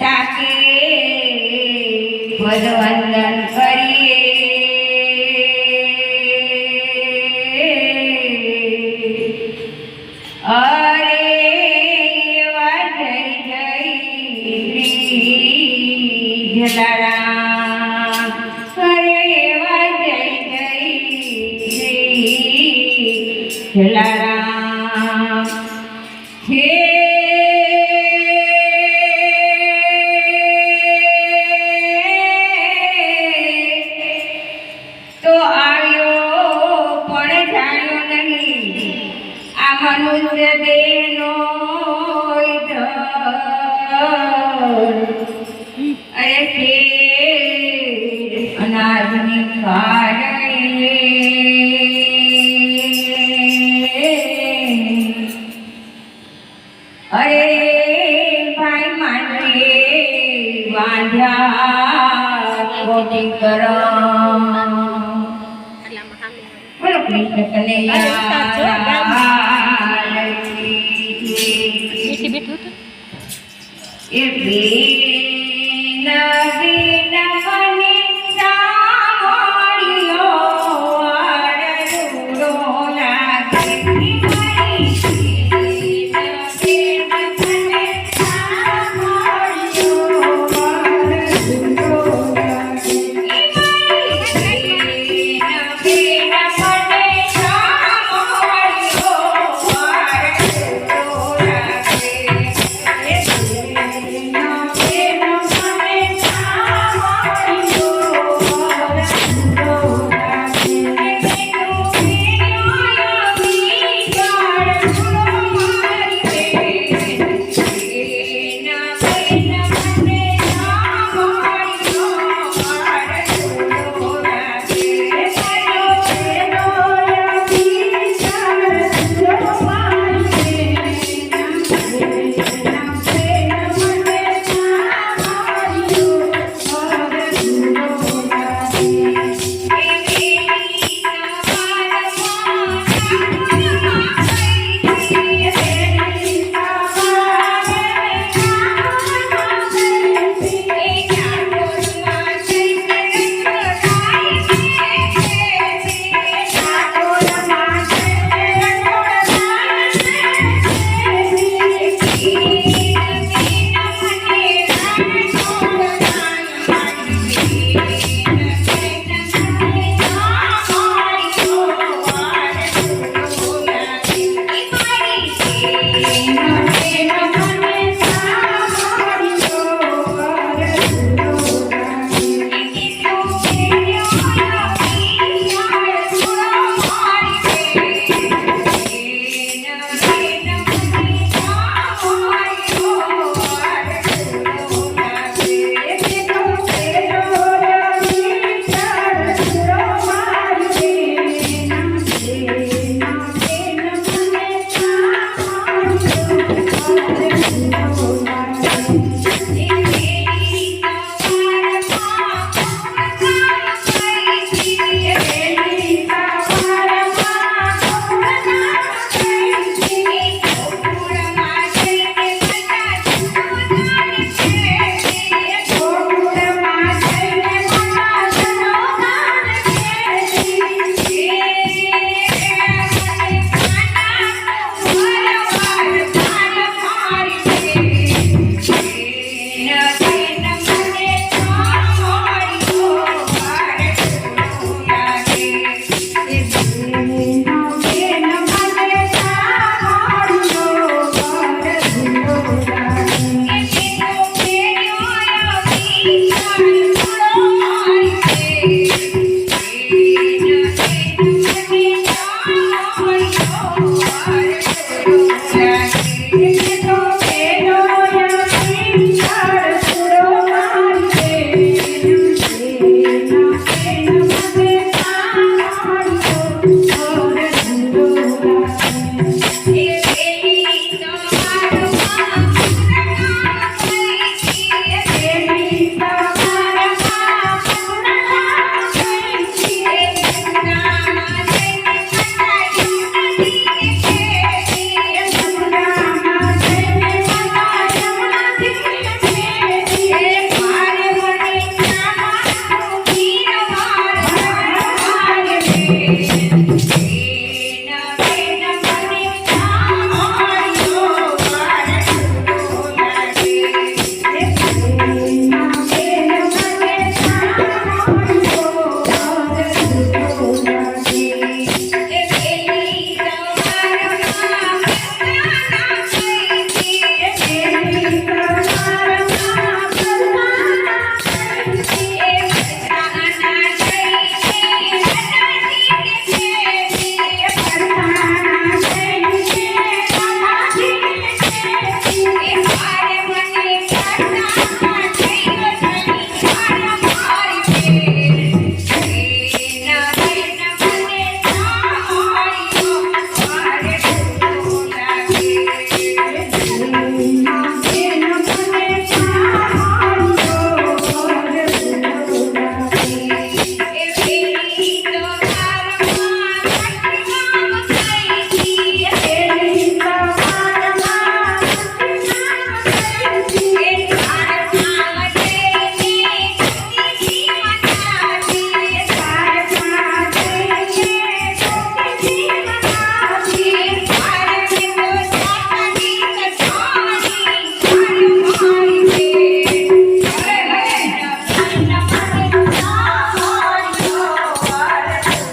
તાકે પદવંદન કરીએ. અરે એવા જય જય જલારામ. અરે એવા જય શ્રી જલારામ. મનુષ્ય દેહનો અરે ફેર અનાજની કારણે અરે ભાઈ માટે વાંધ્યા કરમ Krishna Kanaiya. esse na vida.